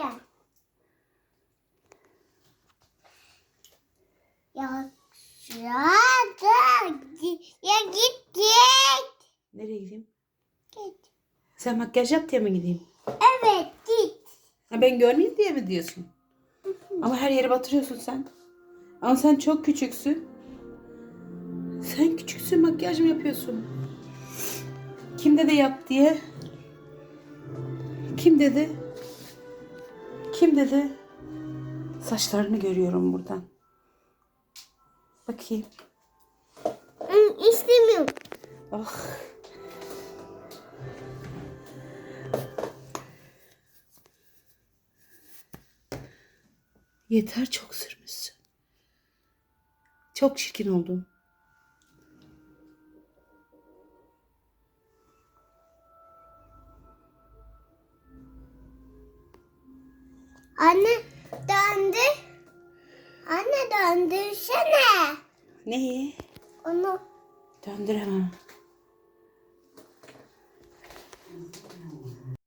gel. Ya ya da ya git git. Nereye gideyim? Git. Sen makyaj yap diye mi gideyim? Evet git. Ha, ben görmeyeyim diye mi diyorsun? Ama her yere batırıyorsun sen. Ama sen çok küçüksün. Sen küçüksün makyaj mı yapıyorsun? Kim dedi yap diye? Kim dedi? Kim dedi? Saçlarını görüyorum buradan. Bakayım. İstemiyorum. Ah. Yeter çok sürmüşsün. Çok çirkin oldun. Anne döndür. Anne döndürsene. Neyi? Onu. Döndüremem.